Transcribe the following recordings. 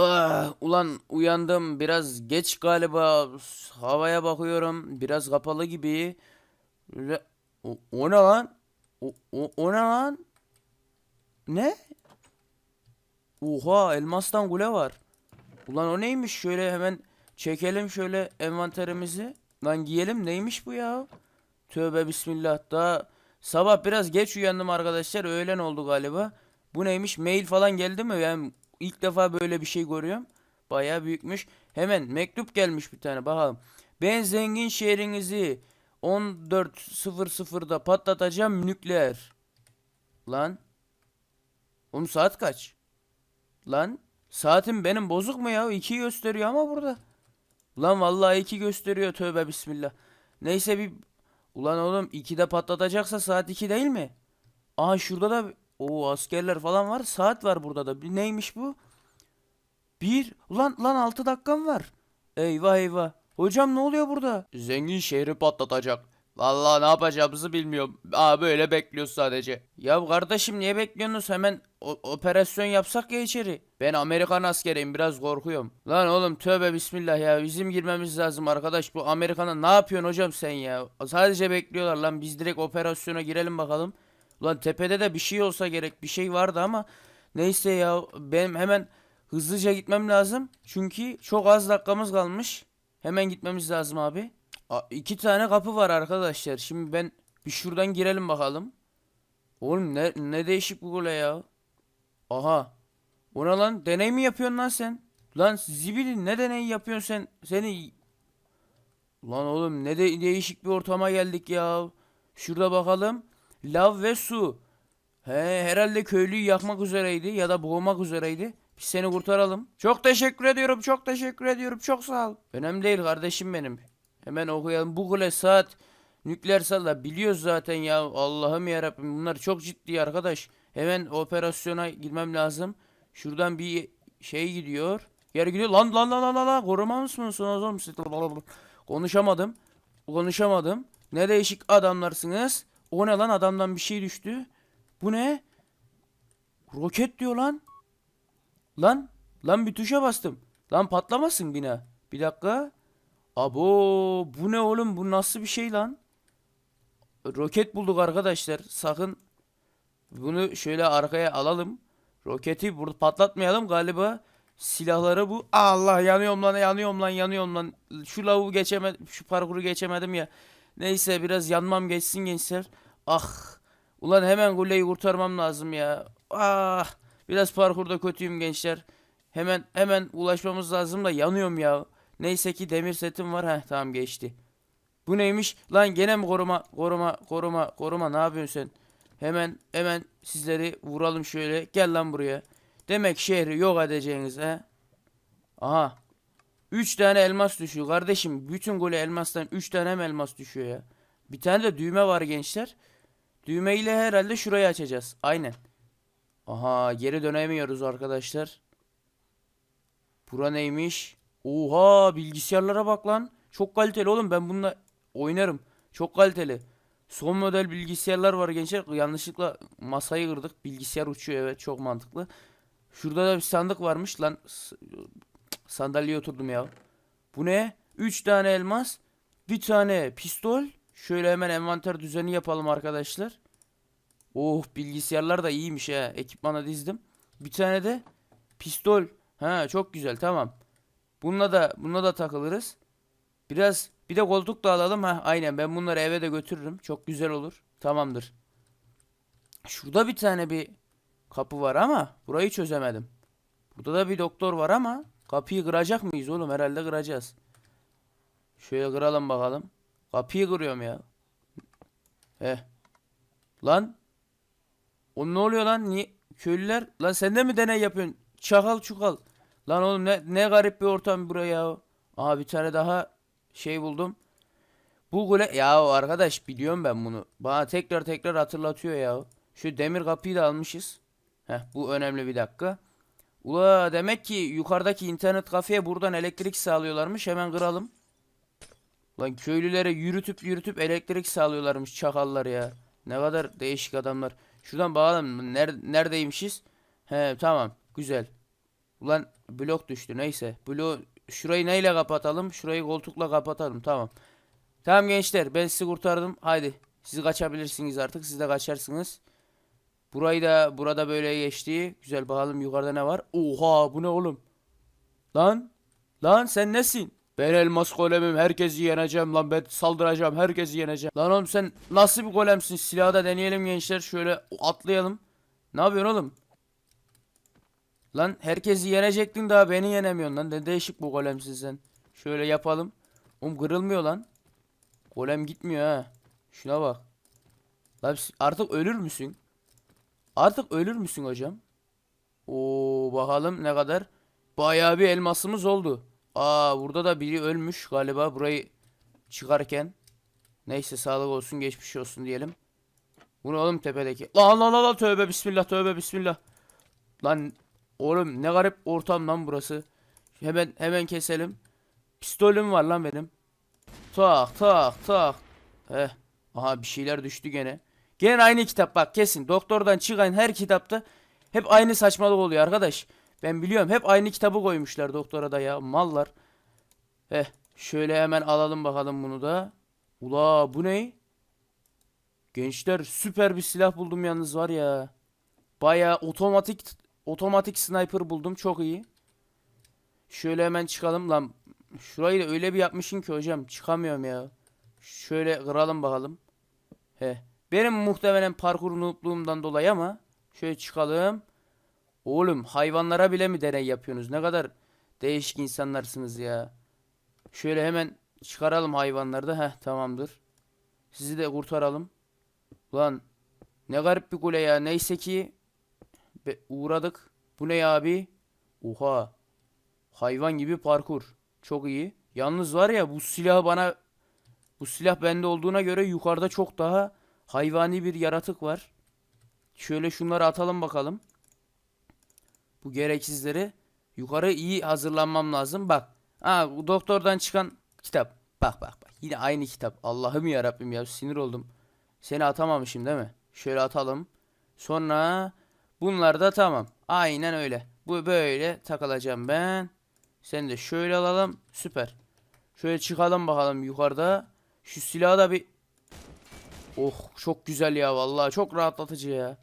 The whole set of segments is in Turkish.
Ah, ulan uyandım biraz geç galiba havaya bakıyorum biraz kapalı gibi. O, o ne lan? O, o, o ne lan? Ne? Oha elmastan kule var. Ulan o neymiş şöyle hemen çekelim şöyle envanterimizi. Lan giyelim neymiş bu ya? Tövbe bismillah daha sabah biraz geç uyandım arkadaşlar öğlen oldu galiba. Bu neymiş mail falan geldi mi? Yani ilk defa böyle bir şey görüyorum. Bayağı büyükmüş. Hemen mektup gelmiş bir tane bakalım. Ben zengin şehrinizi 14.00'da patlatacağım nükleer. Lan. Oğlum saat kaç? Lan saatim benim bozuk mu ya? 2 gösteriyor ama burada. Lan vallahi 2 gösteriyor tövbe bismillah. Neyse bir Ulan oğlum 2'de patlatacaksa saat 2 değil mi? Aa şurada da o askerler falan var. Saat var burada da. Neymiş bu? Bir. Ulan lan 6 dakikam var. Eyvah eyvah. Hocam ne oluyor burada? Zengin şehri patlatacak. Vallahi ne yapacağımızı bilmiyorum. Aa böyle bekliyoruz sadece. Ya kardeşim niye bekliyorsunuz? Hemen operasyon yapsak ya içeri. Ben Amerikan askeriyim biraz korkuyorum. Lan oğlum tövbe bismillah ya. Bizim girmemiz lazım arkadaş. Bu Amerikan'a ne yapıyorsun hocam sen ya? Sadece bekliyorlar lan. Biz direkt operasyona girelim bakalım. Ulan tepede de bir şey olsa gerek. Bir şey vardı ama neyse ya. Benim hemen hızlıca gitmem lazım. Çünkü çok az dakikamız kalmış. Hemen gitmemiz lazım abi. A, iki tane kapı var arkadaşlar. Şimdi ben bir şuradan girelim bakalım. Oğlum ne ne değişik bu kule ya. Aha. O ne lan? Deney mi yapıyorsun lan sen? Lan zibili ne deney yapıyorsun sen? Seni Lan oğlum ne de değişik bir ortama geldik ya. Şurada bakalım. Lav ve su. He herhalde köylüyü yakmak üzereydi ya da boğmak üzereydi. Biz seni kurtaralım. Çok teşekkür ediyorum. Çok teşekkür ediyorum. Çok sağ ol. Önemli değil kardeşim benim. Hemen okuyalım. Bu kule saat nükleer salla biliyoruz zaten ya. Allah'ım ya Bunlar çok ciddi arkadaş. Hemen operasyona girmem lazım. Şuradan bir şey gidiyor. Yer gidiyor. Lan lan lan lan lan. lan. Koruma mısınız oğlum? siz? Konuşamadım. Konuşamadım. Ne değişik adamlarsınız. O ne lan adamdan bir şey düştü. Bu ne? Roket diyor lan. Lan. Lan bir tuşa bastım. Lan patlamasın bina. Bir dakika. Abo bu ne oğlum bu nasıl bir şey lan? Roket bulduk arkadaşlar. Sakın bunu şöyle arkaya alalım. Roketi burada patlatmayalım galiba. Silahları bu. Allah yanıyorum lan yanıyorum lan yanıyorum lan. Şu lavuğu geçemedim. Şu parkuru geçemedim ya. Neyse biraz yanmam geçsin gençler. Ah. Ulan hemen kuleyi kurtarmam lazım ya. Ah. Biraz parkurda kötüyüm gençler. Hemen hemen ulaşmamız lazım da yanıyorum ya. Neyse ki demir setim var. Heh tamam geçti. Bu neymiş? Lan gene mi koruma koruma koruma koruma ne yapıyorsun sen? Hemen hemen sizleri vuralım şöyle. Gel lan buraya. Demek şehri yok edeceğiniz he? Aha. 3 tane elmas düşüyor kardeşim. Bütün gole elmastan 3 tane mi elmas düşüyor ya? Bir tane de düğme var gençler. Düğmeyle herhalde şurayı açacağız. Aynen. Aha geri dönemiyoruz arkadaşlar. Bura neymiş? Oha bilgisayarlara bak lan. Çok kaliteli oğlum ben bununla oynarım. Çok kaliteli. Son model bilgisayarlar var gençler. Yanlışlıkla masayı kırdık. Bilgisayar uçuyor evet çok mantıklı. Şurada da bir sandık varmış lan. Sandalyeye oturdum ya. Bu ne? 3 tane elmas. Bir tane pistol. Şöyle hemen envanter düzeni yapalım arkadaşlar. Oh bilgisayarlar da iyiymiş ha. Ekipmana dizdim. Bir tane de pistol. Ha çok güzel tamam. Bununla da bununla da takılırız. Biraz bir de koltuk da alalım ha. Aynen ben bunları eve de götürürüm. Çok güzel olur. Tamamdır. Şurada bir tane bir kapı var ama burayı çözemedim. Burada da bir doktor var ama kapıyı kıracak mıyız oğlum? Herhalde kıracağız. Şöyle kıralım bakalım. Kapıyı kırıyorum ya. Heh. Lan. O ne oluyor lan? Niye? Köylüler. Lan sen de mi deney yapıyorsun? Çakal çukal. Lan oğlum ne, ne garip bir ortam buraya ya. Aha bir tane daha şey buldum. Bu kule ya arkadaş biliyorum ben bunu. Bana tekrar tekrar hatırlatıyor ya. Şu demir kapıyı da almışız. Heh bu önemli bir dakika. Ula demek ki yukarıdaki internet kafeye buradan elektrik sağlıyorlarmış. Hemen kıralım. Lan köylülere yürütüp yürütüp elektrik sağlıyorlarmış çakallar ya. Ne kadar değişik adamlar. Şuradan bakalım ner neredeymişiz? He tamam güzel. Ulan blok düştü neyse. Blok şurayı neyle kapatalım? Şurayı koltukla kapatalım tamam. Tamam gençler ben sizi kurtardım. Haydi siz kaçabilirsiniz artık. Siz de kaçarsınız. Burayı da burada böyle geçti. Güzel bakalım yukarıda ne var? Oha bu ne oğlum? Lan lan sen nesin? Ben elmas golemim herkesi yeneceğim lan ben saldıracağım herkesi yeneceğim. Lan oğlum sen nasıl bir golemsin? Silahı da deneyelim gençler şöyle atlayalım. Ne yapıyorsun oğlum? Lan herkesi yenecektin daha beni yenemiyorsun lan. Ne değişik bu golemsin sen. Şöyle yapalım. Oğlum kırılmıyor lan. Golem gitmiyor ha. Şuna bak. Lan artık ölür müsün? Artık ölür müsün hocam? Oo bakalım ne kadar. Bayağı bir elmasımız oldu. Aa burada da biri ölmüş galiba burayı çıkarken. Neyse sağlık olsun geçmiş olsun diyelim. Bu ne oğlum tepedeki? Lan lan lan tövbe bismillah tövbe bismillah. Lan oğlum ne garip ortam lan burası. Hemen hemen keselim. Pistolüm var lan benim. Tak tak tak. Heh. Aha bir şeyler düştü gene. Gene aynı kitap bak kesin. Doktordan çıkan her kitapta hep aynı saçmalık oluyor arkadaş. Ben biliyorum hep aynı kitabı koymuşlar doktora da ya mallar. Heh şöyle hemen alalım bakalım bunu da. Ula bu ne? Gençler süper bir silah buldum yalnız var ya. Baya otomatik otomatik sniper buldum çok iyi. Şöyle hemen çıkalım lan. Şurayı da öyle bir yapmışsın ki hocam çıkamıyorum ya. Şöyle kıralım bakalım. He. Benim muhtemelen parkur noobluğumdan dolayı ama şöyle çıkalım. Oğlum hayvanlara bile mi deney yapıyorsunuz? Ne kadar değişik insanlarsınız ya. Şöyle hemen çıkaralım hayvanları da. Heh tamamdır. Sizi de kurtaralım. Ulan ne garip bir kule ya. Neyse ki be- uğradık. Bu ne ya abi? Oha. Hayvan gibi parkur. Çok iyi. Yalnız var ya bu silah bana bu silah bende olduğuna göre yukarıda çok daha hayvani bir yaratık var. Şöyle şunları atalım bakalım. Bu gereksizleri yukarı iyi hazırlanmam lazım. Bak. Ha bu doktordan çıkan kitap. Bak bak bak. Yine aynı kitap. Allah'ım ya Rabbim ya sinir oldum. Seni atamamışım değil mi? Şöyle atalım. Sonra bunlar da tamam. Aynen öyle. Bu böyle takılacağım ben. Sen de şöyle alalım. Süper. Şöyle çıkalım bakalım yukarıda. Şu silahı da bir Oh çok güzel ya vallahi çok rahatlatıcı ya.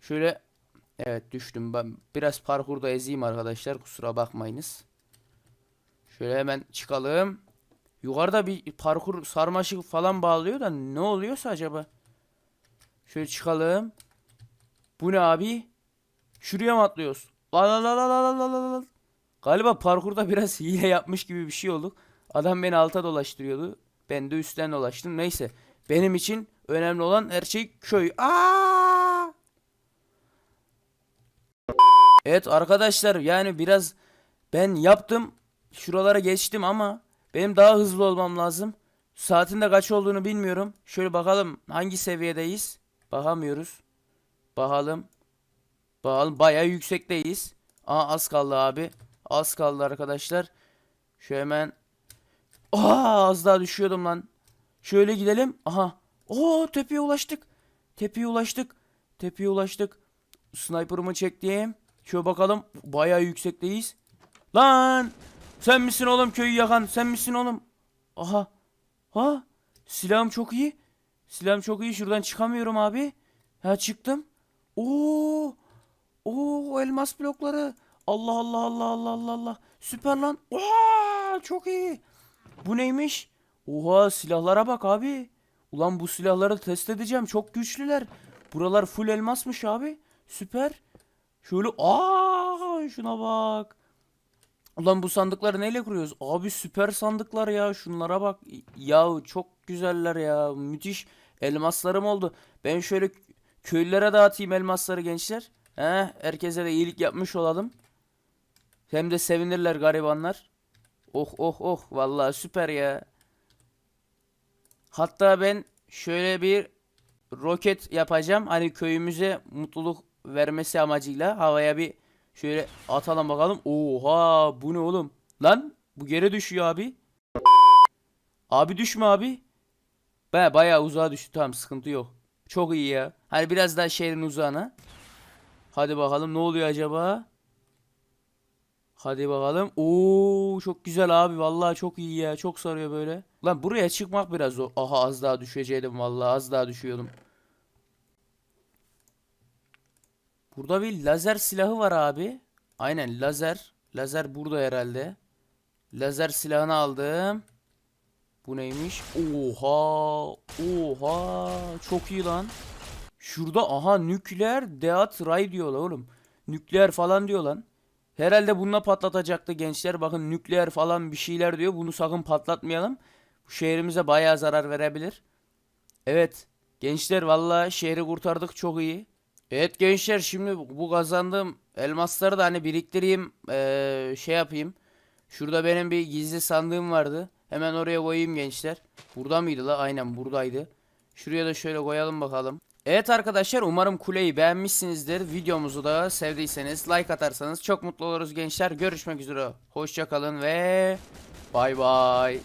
Şöyle evet düştüm ben biraz parkurda ezeyim arkadaşlar kusura bakmayınız. Şöyle hemen çıkalım. Yukarıda bir parkur sarmaşık falan bağlıyor da ne oluyorsa acaba? Şöyle çıkalım. Bu ne abi? Şuraya mı atlıyoruz? La la la la la la la. Galiba parkurda biraz hile yapmış gibi bir şey olduk. Adam beni alta dolaştırıyordu. Ben de üstten dolaştım. Neyse. Benim için önemli olan her şey köy. Aa! Evet arkadaşlar yani biraz ben yaptım. Şuralara geçtim ama benim daha hızlı olmam lazım. Saatin de kaç olduğunu bilmiyorum. Şöyle bakalım hangi seviyedeyiz? Bakamıyoruz. Bakalım. Bakalım bayağı yüksekteyiz. Aa az kaldı abi. Az kaldı arkadaşlar. Şu hemen. Aa az daha düşüyordum lan. Şöyle gidelim. Aha. Oo tepeye ulaştık. Tepeye ulaştık. Tepeye ulaştık. Sniper'ımı çektim. Şöyle bakalım. Bayağı yüksekteyiz. Lan! Sen misin oğlum köyü yakan? Sen misin oğlum? Aha. Ha? Silahım çok iyi. Silahım çok iyi. Şuradan çıkamıyorum abi. Ha çıktım. Oo! Oo elmas blokları. Allah Allah Allah Allah Allah Allah. Süper lan. Oha çok iyi. Bu neymiş? Oha silahlara bak abi. Ulan bu silahları test edeceğim. Çok güçlüler. Buralar full elmasmış abi. Süper. Şöyle aa şuna bak. Ulan bu sandıkları neyle kuruyoruz? Abi süper sandıklar ya. Şunlara bak. Ya çok güzeller ya. Müthiş elmaslarım oldu. Ben şöyle köylülere dağıtayım elmasları gençler. He, herkese de iyilik yapmış olalım. Hem de sevinirler garibanlar. Oh oh oh vallahi süper ya. Hatta ben şöyle bir roket yapacağım. Hani köyümüze mutluluk vermesi amacıyla havaya bir şöyle atalım bakalım. Oha bu ne oğlum? Lan bu geri düşüyor abi. Abi düşme abi. Baya bayağı uzağa düştü tamam sıkıntı yok. Çok iyi ya. Hani biraz daha şehrin uzağına. Hadi bakalım ne oluyor acaba? Hadi bakalım. Oo çok güzel abi. Vallahi çok iyi ya. Çok sarıyor böyle. Lan buraya çıkmak biraz zor. Aha az daha düşeceydim vallahi. Az daha düşüyordum. Burada bir lazer silahı var abi. Aynen lazer. Lazer burada herhalde. Lazer silahını aldım. Bu neymiş? Oha! Oha! Çok iyi lan. Şurada aha nükleer Deat Ray diyorlar oğlum. Nükleer falan diyor lan. Herhalde bununla patlatacaktı gençler. Bakın nükleer falan bir şeyler diyor. Bunu sakın patlatmayalım. Bu şehrimize bayağı zarar verebilir. Evet. Gençler valla şehri kurtardık çok iyi. Evet gençler şimdi bu kazandığım elmasları da hani biriktireyim. eee, şey yapayım. Şurada benim bir gizli sandığım vardı. Hemen oraya koyayım gençler. Burada mıydı la? Aynen buradaydı. Şuraya da şöyle koyalım bakalım. Evet arkadaşlar umarım kuleyi beğenmişsinizdir. Videomuzu da sevdiyseniz like atarsanız çok mutlu oluruz gençler. Görüşmek üzere. Hoşçakalın ve bay bay.